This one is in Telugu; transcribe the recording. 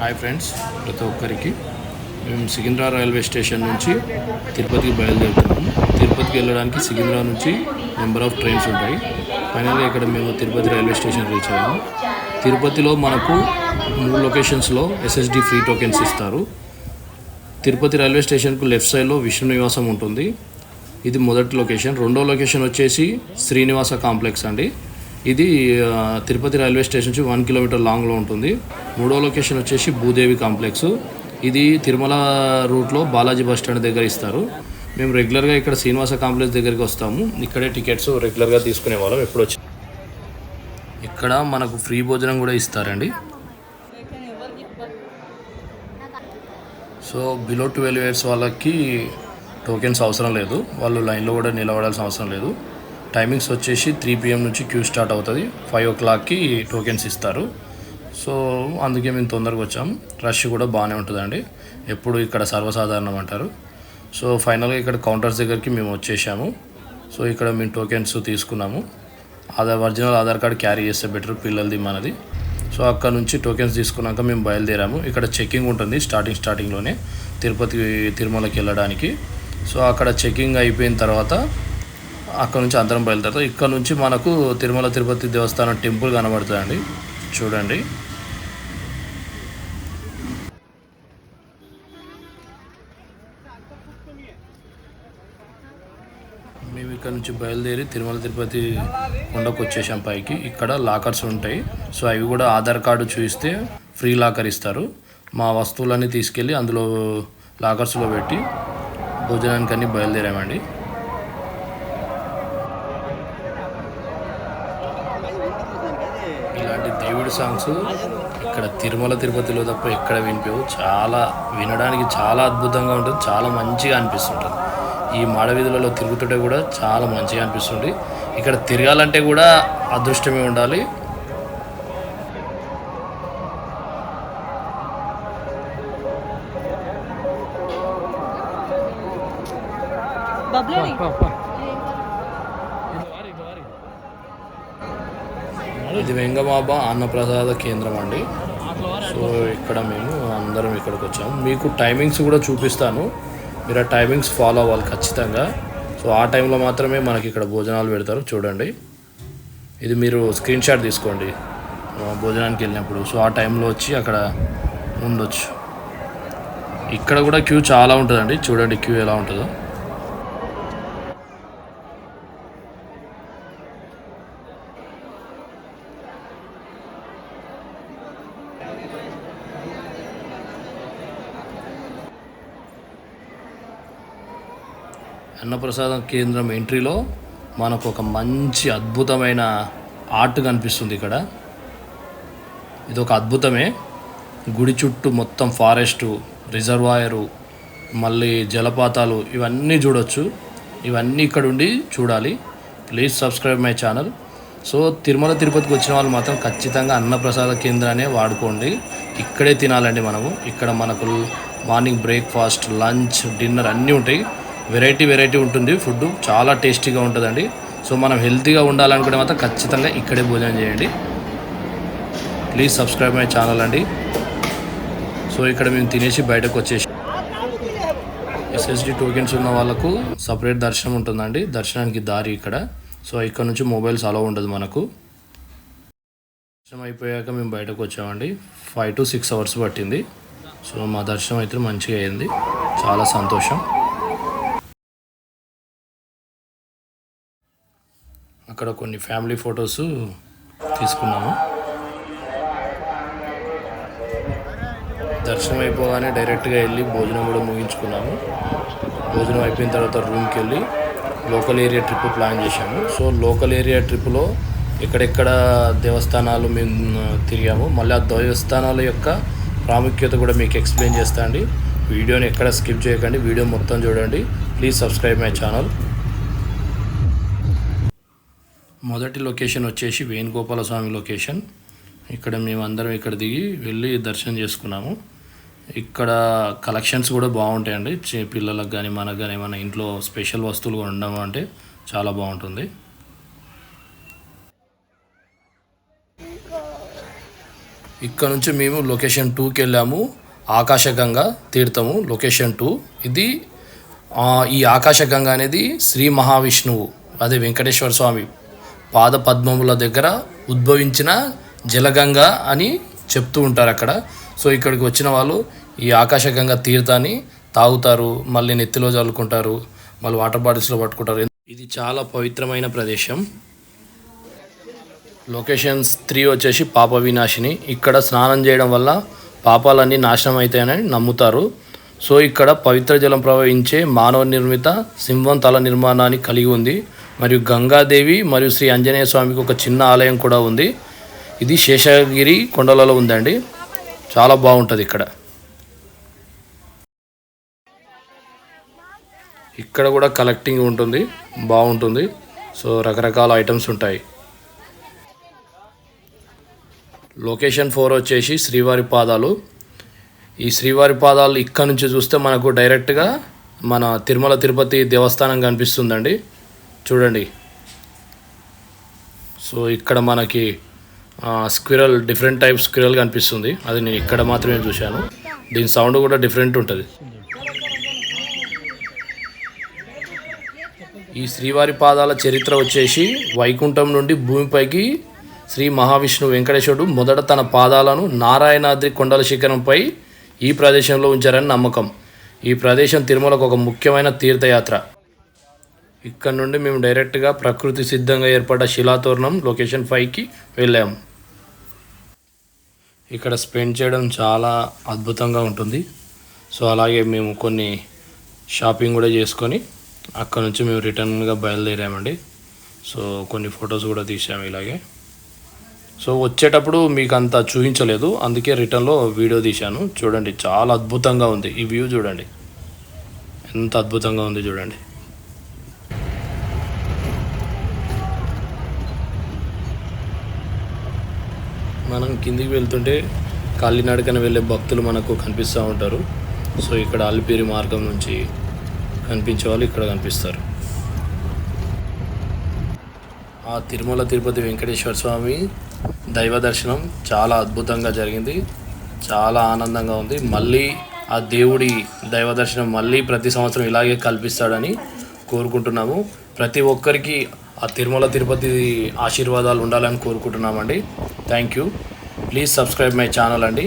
హాయ్ ఫ్రెండ్స్ ప్రతి ఒక్కరికి. మేము సికింద్రా రైల్వే స్టేషన్ నుంచి తిరుపతికి బయలుదేరుతున్నాము. తిరుపతికి వెళ్ళడానికి సికింద్రా నుంచి నెంబర్ ఆఫ్ ట్రైన్స్ ఉంటాయి. ఫైనల్గా ఇక్కడ మేము తిరుపతి రైల్వే స్టేషన్ రీచ్ అయ్యాము. తిరుపతిలో మనకు మూడు లొకేషన్స్లో ఎస్ఎస్డి ఫ్రీ టోకెన్స్ ఇస్తారు. తిరుపతి రైల్వే స్టేషన్కు లెఫ్ట్ సైడ్లో విష్ణు నివాసం ఉంటుంది. ఇది మొదటి లొకేషన్. రెండో లొకేషన్ వచ్చేసి శ్రీనివాస కాంప్లెక్స్ అండి. ఇది తిరుపతి రైల్వే స్టేషన్ నుంచి వన్ కిలోమీటర్ లాంగ్లో ఉంటుంది. మూడో లొకేషన్ వచ్చేసి భూదేవి కాంప్లెక్స్. ఇది తిరుమల రూట్లో బాలాజీ బస్ స్టాండ్ దగ్గర ఇస్తారు. మేము రెగ్యులర్గా ఇక్కడ శ్రీనివాస కాంప్లెక్స్ దగ్గరికి వస్తాము. ఇక్కడే టికెట్స్ రెగ్యులర్గా తీసుకునే వాళ్ళం ఎప్పుడు వచ్చి ఇక్కడ మనకు ఫ్రీ భోజనం కూడా ఇస్తారండి. సో బిలో ట్వెల్వ్ ఇయర్స్ వాళ్ళకి టోకెన్స్ అవసరం లేదు. వాళ్ళు లైన్లో కూడా నిలబడాల్సిన అవసరం లేదు. టైమింగ్స్ వచ్చేసి త్రీ పిఎం నుంచి క్యూ స్టార్ట్ అవుతుంది. ఫైవ్ ఓ క్లాక్కి టోకెన్స్ ఇస్తారు. సో అందుకే మేము తొందరగా వచ్చాము. రష్ కూడా బాగానే ఉంటుందండి. ఎప్పుడు ఇక్కడ సర్వసాధారణం అంటారు. సో ఫైనల్గా ఇక్కడ కౌంటర్స్ దగ్గరికి మేము వచ్చేసాము. సో ఇక్కడ మేము టోకెన్స్ తీసుకున్నాము. Aadhaar original Aadhaar card carry చేస్తే బెటర్ పిల్లలది మనది. సో అక్కడ నుంచి టోకెన్స్ తీసుకున్నాక మేము బయలుదేరాము. ఇక్కడ చెకింగ్ ఉంటుంది స్టార్టింగ్ స్టార్టింగ్లోనే తిరుపతి తిరుమలకి వెళ్ళడానికి. సో అక్కడ చెకింగ్ అయిపోయిన తర్వాత అక్కడ నుంచి అందరం బయలుదేరుతాం. ఇక్కడ నుంచి మనకు తిరుమల తిరుపతి దేవస్థానం టెంపుల్ కనబడుతుందండి. చూడండి. మేము ఇక్కడ నుంచి బయలుదేరి తిరుమల తిరుపతి కొండకు వచ్చేసాం పైకి. ఇక్కడ లాకర్స్ ఉంటాయి. సో అవి కూడా ఆధార్ కార్డు చూస్తే ఫ్రీ లాకర్ ఇస్తారు. మా వస్తువులన్నీ తీసుకెళ్ళి అందులో లాకర్స్లో పెట్టి భోజనానికి అన్ని బయలుదేరామండి. ఇలాంటి దేవుడి సాంగ్స్ ఇక్కడ తిరుమల తిరుపతిలో తప్ప ఎక్కడ వినిపించవు. చాలా వినడానికి చాలా అద్భుతంగా ఉంటుంది చాలా మంచిగా అనిపిస్తుంటుంది. ఈ మాడ వీధులలో తిరుగుతుంటే కూడా చాలా మంచిగా అనిపిస్తుంది. ఇక్కడ తిరగాలంటే కూడా అదృష్టమే ఉండాలి. ఇది వెంగమాబ అన్నప్రసాద కేంద్రం అండి. సో ఇక్కడ మేము అందరం ఇక్కడికి వచ్చాము. మీకు టైమింగ్స్ కూడా చూపిస్తాను. మీరు ఆ టైమింగ్స్ ఫాలో అవ్వాలి ఖచ్చితంగా. సో ఆ టైంలో మాత్రమే మనకి ఇక్కడ భోజనాలు పెడతారు. చూడండి. ఇది మీరు స్క్రీన్ షాట్ తీసుకోండి. భోజనానికి వెళ్ళినప్పుడు. సో ఆ టైంలో వచ్చి అక్కడ ఉండొచ్చు. ఇక్కడ కూడా క్యూ చాలా ఉంటుందండి. చూడండి క్యూ ఎలా ఉంటుందో. అన్నప్రసాదం కేంద్రం ఎంట్రీలో మనకు ఒక మంచి అద్భుతమైన ఆర్ట్ కనిపిస్తుంది ఇక్కడ. ఇది ఒక అద్భుతమే. గుడి చుట్టూ మొత్తం ఫారెస్టు రిజర్వాయరు మళ్ళీ జలపాతాలు ఇవన్నీ చూడొచ్చు. ఇవన్నీ ఇక్కడ ఉండి చూడాలి. Please subscribe my channel. So Tirumala తిరుపతికి వచ్చిన వాళ్ళు మాత్రం ఖచ్చితంగా అన్నప్రసాద కేంద్రాన్ని వాడుకోండి. ఇక్కడే తినాలండి మనము. ఇక్కడ మనకు మార్నింగ్ బ్రేక్ఫాస్ట్ లంచ్ డిన్నర్ అన్నీ ఉంటాయి. వెరైటీ వెరైటీ ఉంటుంది. ఫుడ్ చాలా టేస్టీగా ఉంటుందండి. సో మనం హెల్తీగా ఉండాలనుకుంటే మాత్రం ఖచ్చితంగా ఇక్కడే భోజనం చేయండి. ప్లీజ్ సబ్స్క్రైబ్ మై ఛానల్ అండి. సో ఇక్కడ మేము తినేసి బయటకు వచ్చేసి ఎస్ఎస్డి టోకెన్స్ ఉన్న వాళ్ళకు సపరేట్ దర్శనం ఉంటుందండి. దర్శనానికి దారి ఇక్కడ. సో ఇక్కడ నుంచి మొబైల్స్ అలా ఉండదు మనకు. దర్శనం అయిపోయాక మేము బయటకు వచ్చామండి. ఫైవ్ టు సిక్స్ అవర్స్ పట్టింది. సో మా దర్శనం అయితే మంచిగా అయింది. చాలా సంతోషం. అక్కడ కొన్ని ఫ్యామిలీ ఫొటోస్ తీసుకున్నాము. దర్శనం అయిపోగానే డైరెక్ట్గా వెళ్ళి భోజనం కూడా ముగించుకున్నాము. భోజనం అయిపోయిన తర్వాత రూమ్కి వెళ్ళి లోకల్ ఏరియా ట్రిప్ ప్లాన్ చేశాము. సో లోకల్ ఏరియా ట్రిప్లో ఎక్కడెక్కడ దేవస్థానాలు మేము తిరిగాము. మళ్ళీ ఆ దేవస్థానాల యొక్క ప్రాముఖ్యత కూడా మీకు ఎక్స్ప్లెయిన్ చేస్తా అండి. వీడియోని ఎక్కడ స్కిప్ చేయకండి. వీడియో మొత్తం చూడండి. Please subscribe my channel. మొదటి లొకేషన్ వచ్చేసి వేణుగోపాల స్వామి లొకేషన్. ఇక్కడ మేమందరం ఇక్కడ దిగి వెళ్ళి దర్శనం చేసుకున్నాము. ఇక్కడ కలెక్షన్స్ కూడా బాగుంటాయండి. పిల్లలకు కానీ మనకు కానీ ఏమైనా ఇంట్లో స్పెషల్ వస్తువులు కూడా ఉండడం అంటే చాలా బాగుంటుంది. ఇక్కడ నుంచి మేము లొకేషన్ టూకి వెళ్ళాము. ఆకాశగంగా తీర్థము లొకేషన్ టూ. ఇది ఈ ఆకాశగంగా అనేది శ్రీ మహావిష్ణువు అదే వెంకటేశ్వర స్వామి పాదపద్మముల దగ్గర ఉద్భవించిన జలగంగ అని చెప్తూ ఉంటారు అక్కడ. సో ఇక్కడికి వచ్చిన వాళ్ళు ఈ ఆకాశగంగా తీర్థాన్ని తాగుతారు మళ్ళీ నెత్తిలో చల్లుకుంటారు మళ్ళీ వాటర్ బాటిల్స్లో పట్టుకుంటారు. ఇది చాలా పవిత్రమైన ప్రదేశం. లొకేషన్స్ త్రీ వచ్చేసి పాప వినాశిని. ఇక్కడ స్నానం చేయడం వల్ల పాపాలన్నీ నాశనం అవుతాయని నమ్ముతారు. సో ఇక్కడ పవిత్ర జలం ప్రవహించే మానవ నిర్మిత సింహం తల నిర్మాణాన్ని కలిగి ఉంది. మరియు గంగాదేవి మరియు శ్రీ ఆంజనేయ స్వామికి ఒక చిన్న ఆలయం కూడా ఉంది. ఇది శేషగిరి కొండలలో ఉందండి. చాలా బాగుంటుంది ఇక్కడ. ఇక్కడ కూడా కలెక్టింగ్ ఉంటుంది. బాగుంటుంది. సో రకరకాల ఐటమ్స్ ఉంటాయి. లొకేషన్ ఫోర్ వచ్చేసి శ్రీవారి పాదాలు. ఈ శ్రీవారి పాదాలు ఇక్కడ నుంచి చూస్తే మనకు డైరెక్ట్గా మన తిరుమల తిరుపతి దేవస్థానం కనిపిస్తుందండి. చూడండి. సో ఇక్కడ మనకి స్క్విరల్ డిఫరెంట్ టైప్ స్క్విరల్ కనిపిస్తుంది. అది నేను ఇక్కడ మాత్రమే చూశాను. దీని సౌండ్ కూడా డిఫరెంట్ ఉంటుంది. ఈ శ్రీవారి పాదాల చరిత్ర వచ్చేసి వైకుంఠం నుండి భూమిపైకి శ్రీ మహావిష్ణు వెంకటేశ్వరుడు మొదట తన పాదాలను నారాయణాద్రి కొండల శిఖరంపై ఈ ప్రదేశంలో ఉంచారని నమ్మకం. ఈ ప్రదేశం తిరుమలకు ఒక ముఖ్యమైన తీర్థయాత్ర. ఇక్కడ నుండి మేము డైరెక్ట్గా ప్రకృతి సిద్ధంగా ఏర్పడ్డ శిలాతోరణం లొకేషన్ ఫైవ్కి వెళ్ళాము. ఇక్కడ స్పెండ్ చేయడం చాలా అద్భుతంగా ఉంటుంది. సో అలాగే మేము కొన్ని షాపింగ్ కూడా చేసుకొని అక్కడ నుంచి మేము రిటర్న్గా బయలుదేరామండి. సో కొన్ని ఫొటోస్ కూడా తీసాము ఇలాగే. సో వచ్చేటప్పుడు మీకు అంత చూపించలేదు. అందుకే రిటర్న్లో వీడియో తీశాను. చూడండి చాలా అద్భుతంగా ఉంది. ఈ వ్యూ చూడండి. ఎంత అద్భుతంగా ఉంది చూడండి. మనం కిందికి వెళ్తుంటే కాలినడకన వెళ్ళే భక్తులు మనకు కనిపిస్తూ ఉంటారు. సో ఇక్కడ అలిపిరి మార్గం నుంచి కనిపించే వాళ్ళు ఇక్కడ కనిపిస్తారు. ఆ తిరుమల తిరుపతి వెంకటేశ్వర స్వామి దైవ దర్శనం చాలా అద్భుతంగా జరిగింది. చాలా ఆనందంగా ఉంది. మళ్ళీ ఆ దేవుడి దైవ దర్శనం మళ్ళీ ప్రతి సంవత్సరం ఇలాగే కల్పిస్తాడని కోరుకుంటున్నాము. ప్రతి ఒక్కరికి ఆ తిరుమల తిరుపతి ఆశీర్వాదాలు ఉండాలని కోరుకుంటున్నామండి. Thank you please subscribe my channel అండి.